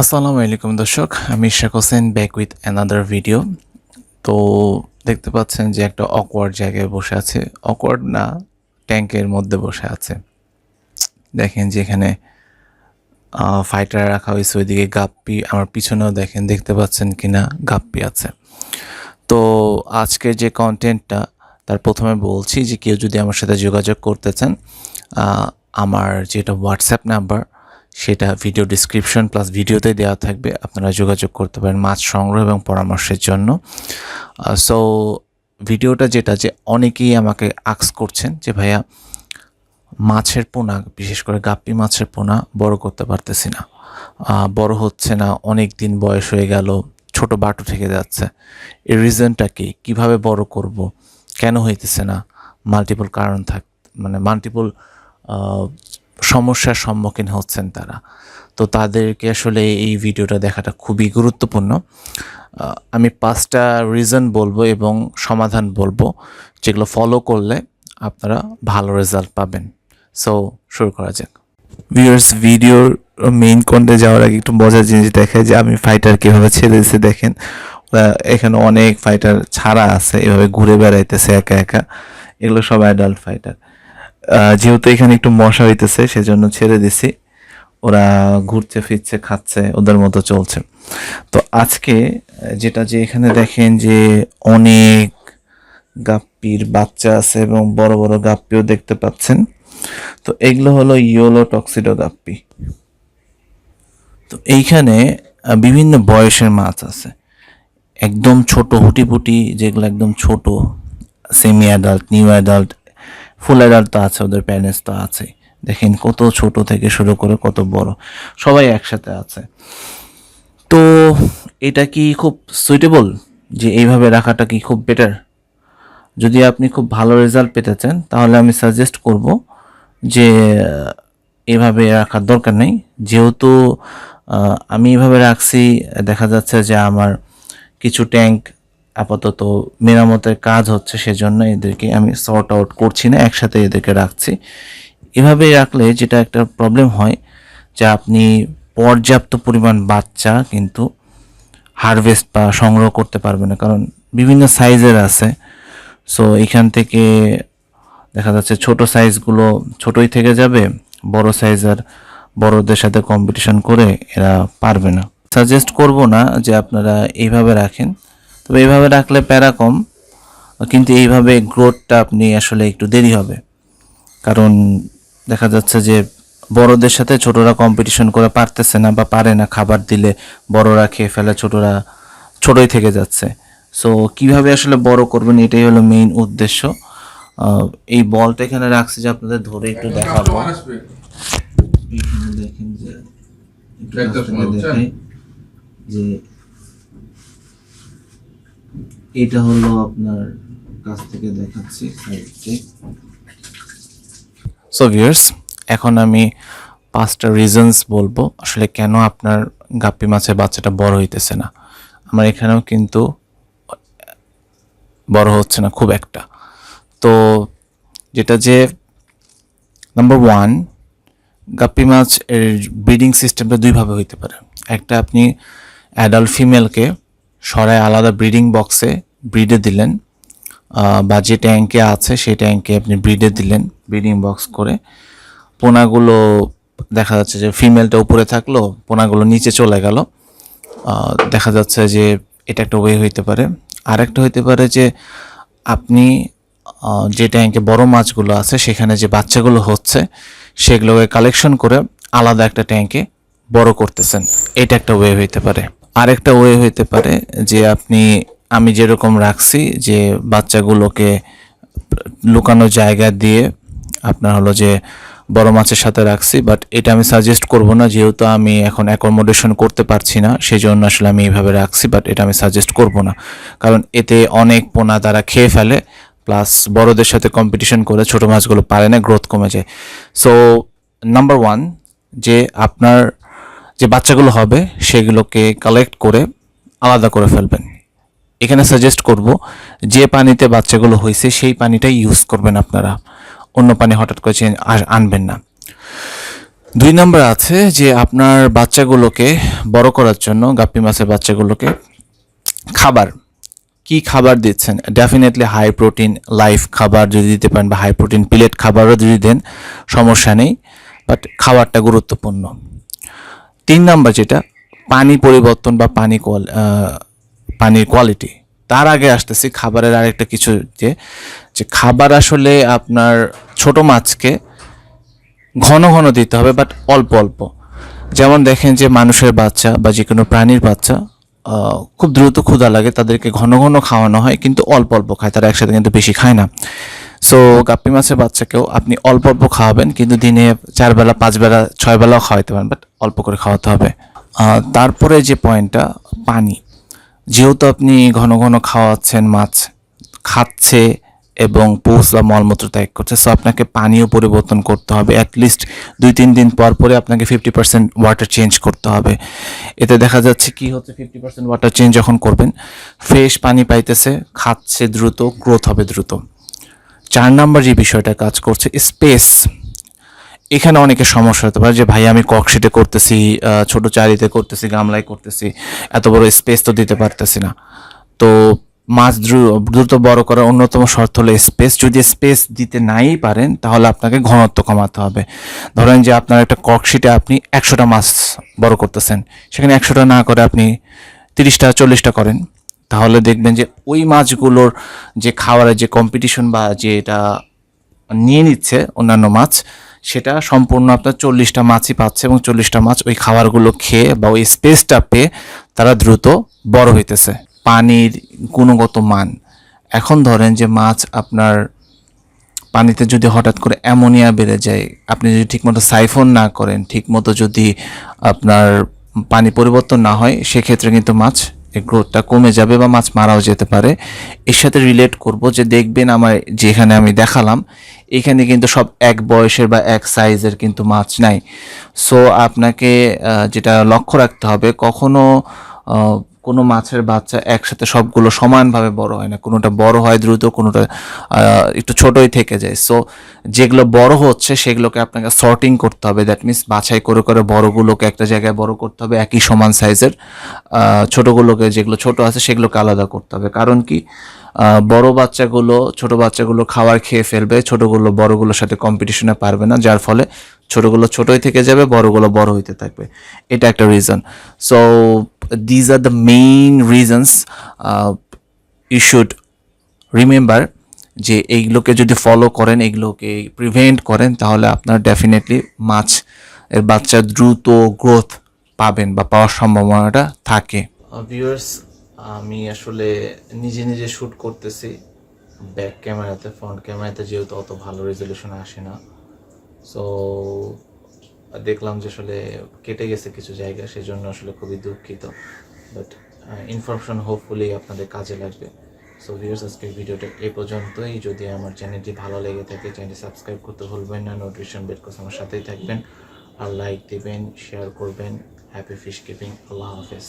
আসসালামু আলাইকুম দর্শক, আমি Sheikh Hossain back with another video তো দেখতে পাচ্ছেন যে একটা অকওয়ার্ড জায়গায় বসে আছে। অকওয়ার্ড না, ট্যাঙ্কের মধ্যে বসে আছে। দেখেন যে এখানে ফাইটার রাখা হয়েছে ওইদিকে, গাপ্পি আমার পিছনেও দেখেন, দেখতে পাচ্ছেন কিনা, গাপ্পি আছে। তো আজকে যে কন্টেন্টটা তার প্রথমে বলছি যে কেউ যদি আমার সাথে যোগাযোগ করতে চান আমার যেটা হোয়াটসঅ্যাপ নাম্বার সেটা ভিডিও ডিসক্রিপশন প্লাস ভিডিওতে দেওয়া থাকবে। আপনারা যোগাযোগ করতে পারেন মাছ সংগ্রহ এবং পরামর্শের জন্য। সো ভিডিওটা যেটা যে অনেকেই আমাকে আক্স করছেন যে, ভাইয়া, মাছের পোনা, বিশেষ করে গাপ্পি মাছের পোনা বড় করতে পারতেছি না। বড় হচ্ছে না, অনেক দিন বয়স হয়ে গেল, ছোট বাটু থেকে যাচ্ছে। এর রিজনটা কি? কীভাবে বড় করব? কেন হইতেছে না? মাল্টিপল কারণ থাক মানে মাল্টিপল সমস্যার সম্মুখীন হচ্ছেন তারা। তো তাদেরকে আসলে এই ভিডিওটা দেখাটা খুবই গুরুত্বপূর্ণ। আমি পাঁচটা রিজন বলব এবং সমাধান বলব, যেগুলো ফলো করলে আপনারা ভালো রেজাল্ট পাবেন। সো শুরু করা যাক। ভিউয়ার্স ভিডিওর মেইন কন্টে যাওয়ার আগে একটু মজার জিনিস দেখায় যে আমি ফাইটার কীভাবে ছেড়ে দিয়েছি দেখেন এখানে অনেক ফাইটার ছাড়া আছে, এভাবে ঘুরে বেড়াইতেছে একা একা। এগুলো সব অ্যাডাল্ট ফাইটার যেহেতু এখানে একটু মশা হইতেছে, সেজন্য ছেড়ে দিছি। ওরা ঘুরছে, ফিরছে, খাচ্ছে, ওদের মতো চলছে। তো আজকে যেটা যে এখানে দেখেন যে অনেক গাপ্পির বাচ্চা আছে এবং বড় বড় গাপ্পিও দেখতে পাচ্ছেন। তো এগুলো হলো ইয়োলো টক্সিডো গাপ্পি। তো এইখানে বিভিন্ন বয়সের মাছ আছে। একদম ছোট হুটিপুটি যেগুলো একদম ছোট semi adult new adult full adult তো আছে, ওদের প্যারেন্টস তো আছে দেখেন কত ছোট থেকে শুরু করে কত বড়, সবাই একসাথে আছে। তো এটা কি খুব সুইটেবল যে এইভাবে রাখাটা কি খুব বেটার যদি আপনি খুব ভালো রেজাল্ট পেতে চান, তাহলে আমি সাজেস্ট করব যে এভাবে রাখার দরকার নেই। যেহেতু আমি এভাবে রাখছি, দেখা যাচ্ছে যে আমার কিছু ট্যাঙ্ক আপাতত মেরামতের কাজ হচ্ছে সেজন্য এদেরকে আমি সর্ট আউট করছি না, একসাথে এদেরকে রাখছি। এভাবে রাখলে যেটা একটা প্রবলেম হয় যে আপনি পর্যাপ্ত পরিমাণ বাচ্চা কিন্তু হারভেস্ট বা সংগ্রহ করতে পারবে না, কারণ বিভিন্ন সাইজের আছে। সো এখান থেকে দেখা যাচ্ছে ছোট সাইজগুলো ছোটই থেকে যাবে, বড় সাইজ আর বড়দের সাথে কম্পিটিশন করে এরা পারবে না। সাজেস্ট করব না যে আপনারা এইভাবে রাখেন। তবে এইভাবে রাখলে প্যারা কম কিন্তু এইভাবে গ্রোথটা আপনি আসলে একটু দেরি হবে। কারণ দেখা যাচ্ছে যে বড়দের সাথে ছোটরা কম্পিটিশন করে পারতেছে না বা পারে না খাবার দিলে বড়রা খেয়ে ফেলে ছোটরা ছোটই থেকে যাচ্ছে। সো কীভাবে আসলে বড় করবেন এটাই হলো মেইন উদ্দেশ্য। এই বলটা এখানে রাখছি যে আপনাদের ধরে একটু দেখাবো। এখানে দেখেন যে? দেখাই যে এটা হলো আপনার কাছ থেকে দেখাচ্ছি সো ভিউয়ার্স এখন আমি পাঁচটা রিজনস বলব। আসলে কেন আপনার গাপ্পি মাছের বাচ্চাটা বড় হইতেছে না? আমার এখানেও কিন্তু বড় হচ্ছে না, খুব একটা। তো যেটা যে নাম্বার ওয়ান গাপ্পি মাছ এর ব্রিডিং সিস্টেমটা দুইভাবে হইতে পারে। একটা আপনি অ্যাডাল্ট ফিমেলকে সরায় আলাদা ব্রিডিং বক্সে ব্রিডে দিলেন। বা যে ট্যাঙ্কে আছে, সেই ট্যাঙ্কে আপনি ব্রিডে দিলেন ব্রিডিং বক্স করে। পোনাগুলো দেখা যাচ্ছে যে ফিমেলটা উপরে থাকল, পোনাগুলো নিচে চলে গেল। দেখা যাচ্ছে যে এটা একটা ওয়ে হইতে পারে। আর একটা হইতে পারে যে আপনি যে ট্যাঙ্কে বড় মাছগুলো আছে, সেখানে যে বাচ্চাগুলো হচ্ছে, সেগুলোকে কালেকশন করে আলাদা একটা ট্যাঙ্কে বড় করতেছেন। এটা একটা ওয়ে হইতে পারে। আরেকটা ওয়ে হইতে পারে যে আপনি, আমি যেরকম রাখছি যে বাচ্চাগুলোকে লুকানো জায়গা দিয়ে আপনার হলো যে বড় মাছের সাথে রাখছি বাট এটা আমি সাজেস্ট করব না, যেহেতু আমি এখন অ্যাকোমোডেশন করতে পারছি না সেই জন্য আসলে আমি এইভাবে রাখছি বাট এটা আমি সাজেস্ট করব না। কারণ এতে অনেক পোনা তারা খেয়ে ফেলে প্লাস বড়দের সাথে কম্পিটিশন করে ছোট মাছগুলো পারে না গ্রোথ কমে যায়। সো নাম্বার ওয়ান যে আপনার যে বাচ্চাগুলো হবে, সেগুলোকে কালেক্ট করে আলাদা করে ফেলবেন। এখানে সাজেস্ট করব, যে পানিতে বাচ্চাগুলো হয়েছে, সেই পানিটাই ইউজ করবেন আপনারা। অন্য পানি হঠাৎ করে চেঞ্জ আনবেন না। দুই নম্বর আছে যে আপনার বাচ্চাগুলোকে বড় করার জন্য, গাপ্পি মাছের বাচ্চাগুলোকে খাবার, কি খাবার দিচ্ছেন? ডেফিনেটলি হাই প্রোটিন লাইফ খাবার যদি দিতে পারেন বা হাই প্রোটিন প্লেট খাবারও যদি দেন, সমস্যা নেই। বাট খাবারটা গুরুত্বপূর্ণ। তিন নাম্বার যেটা, পানি পরিবর্তন বা পানি কোয়াল- পানির কোয়ালিটি তার আগে আসতেছি খাবারের আরেকটা কিছু যে যে খাবার আসলে আপনার ছোট মাছকে ঘন ঘন দিতে হবে বাট অল্প অল্প। যেমন দেখেন যে মানুষের বাচ্চা বা যে কোনো প্রাণীর বাচ্চা খুব দ্রুত ক্ষুধা লাগে, তাদেরকে ঘন ঘন খাওয়ানো হয়, কিন্তু অল্প অল্প খায়, তারা একসাথে কিন্তু বেশি খায় না। সো গাপ্পি মাছের বাচ্চাকেও আপনি অল্প অল্প খাওয়াবেন, কিন্তু দিনে চার বেলা, পাঁচ বেলা, ছয় বেলাও খাওয়াতে পারেন বাট অল্প করে খাওয়াতে হবে। তারপরে যে পয়েন্টটা, পানি। যেহেতু আপনি ঘন ঘন খাওয়াচ্ছেন মাছ, খাচ্ছে এবং পুষ বা মলমূত্র ত্যাগ করছে সো আপনাকে পানিও পরিবর্তন করতে হবে। অ্যাটলিস্ট দুই তিন দিন পর পরে আপনাকে ফিফটি পার্সেন্ট ওয়াটার চেঞ্জ করতে হবে। এতে দেখা যাচ্ছে কি হচ্ছে ফিফটি পার্সেন্ট ওয়াটার চেঞ্জ যখন করবেন ফ্রেশ পানি পাইতেছে, খাচ্ছে দ্রুত গ্রোথ হবে দ্রুত। চার নাম্বার যে বিষয়টা কাজ করছে স্পেস এখানে অনেকের সমস্যা হতে পারে যে, ভাই, আমি ককশিটে করতেছি ছোট চারিতে করতেছি, গামলায় করতেছি, এত বড় স্পেস তো দিতে পারতেছি না। তো মাছ দ্রু- দ্রুত বড় করার অন্যতম শর্ত হলো স্পেস যদি স্পেস দিতে নাই পারেন, তাহলে আপনাকে ঘনত্ব কমাতে হবে। ধরেন যে, আপনার একটা ককশিটে আপনি একশোটা মাছ বড় করতেছেন। সেখানে একশোটা না করে আপনি তিরিশটা, চল্লিশটা করেন। তাহলে দেখবেন যে, ওই মাছগুলোর যে খাওয়ারের যে কম্পিটিশন বা যে এটা নিয়ে নিচ্ছে অন্যান্য মাছ সেটা সম্পূর্ণ আপনার চল্লিশটা মাছই পাচ্ছে এবং চল্লিশটা মাছ ওই খাবারগুলো খেয়ে বা ওই স্পেসটা পেয়ে তারা দ্রুত বড় হইতেছে। পানির গুণগত মান। এখন ধরেন যে মাছ আপনার পানিতে যদি হঠাৎ করে অ্যামোনিয়া বেড়ে যায়, আপনি যদি ঠিকমতো সাইফন না করেন, ঠিকমতো যদি আপনার পানি পরিবর্তন না হয়, সেক্ষেত্রে কিন্তু মাছ গ্রোথটা কমে যাবে বা মাছ মারাও যেতে পারে। এর সাথে রিলেট করব যে দেখবেন আমার যেখানে আমি দেখালাম, এখানে কিন্তু সব এক বয়সের বা এক সাইজের কিন্তু মাছ নাই। সো আপনাকে যেটা লক্ষ্য রাখতে হবে, কখনো কোনো মাছের বাচ্চা একসাথে সবগুলো সমানভাবে বড় হয় না। কোনোটা বড় হয় দ্রুত, কোনোটা একটু ছোটই থেকে যায়। সো যেগুলো বড় হচ্ছে সেগুলোকে আপনাকে সর্টিং করতে হবে। দ্যাট মিনস বাছাই করে করে বড়গুলোকে একটা জায়গায় বড় করতে হবে, একই সমান সাইজের ছোটোগুলোকে যেগুলো ছোট আছে সেগুলোকে আলাদা করতে হবে। কারণ কি? বড় বাচ্চাগুলো, ছোট বাচ্চাগুলো খাবার খেয়ে ফেলবে, ছোটগুলো, বড়গুলোর সাথে কম্পিটিশনে পারবে না, যার ফলে ছোটগুলো ছোটই থেকে যাবে, বড়গুলো বড় হইতে থাকবে। এটা একটা reason so these are the main reasons you should remember যে এইগুলোকে যদি ফলো করেন এগুলোকে প্রিভেন্ট করেন, তাহলে আপনার ডেফিনেটলি মাছ এর বাচ্চা দ্রুত গ্রোথ পাবেন বা পাওয়ার সম্ভাবনাটা থাকে। ভিউয়ার্স আমি আসলে নিজে নিজে শ্যুট করতেছি। ব্যাক ক্যামেরাতে ফ্রন্ট ক্যামেরাতে যেহেতু অত ভালো রেজলিউশন আসে না। সো দেখলাম যে আসলে কেটে গেছে কিছু জায়গা, সেজন্য আসলে খুবই দুঃখিত। বাট ইনফরমেশন হোপফুলি আপনাদের কাজে লাগবে। সো ভিউয়ার্স আজকের ভিডিওটা এ পর্যন্তই। যদি আমার চ্যানেলটি ভালো লেগে থাকে, চ্যানেলটি সাবস্ক্রাইব করতে ভুলবেন না। নোটিফিকেশন বেল করে আমার সাথেই থাকবেন। আর লাইক দেবেন শেয়ার করবেন। হ্যাপি ফিশ কিপিং আল্লাহ হাফেজ।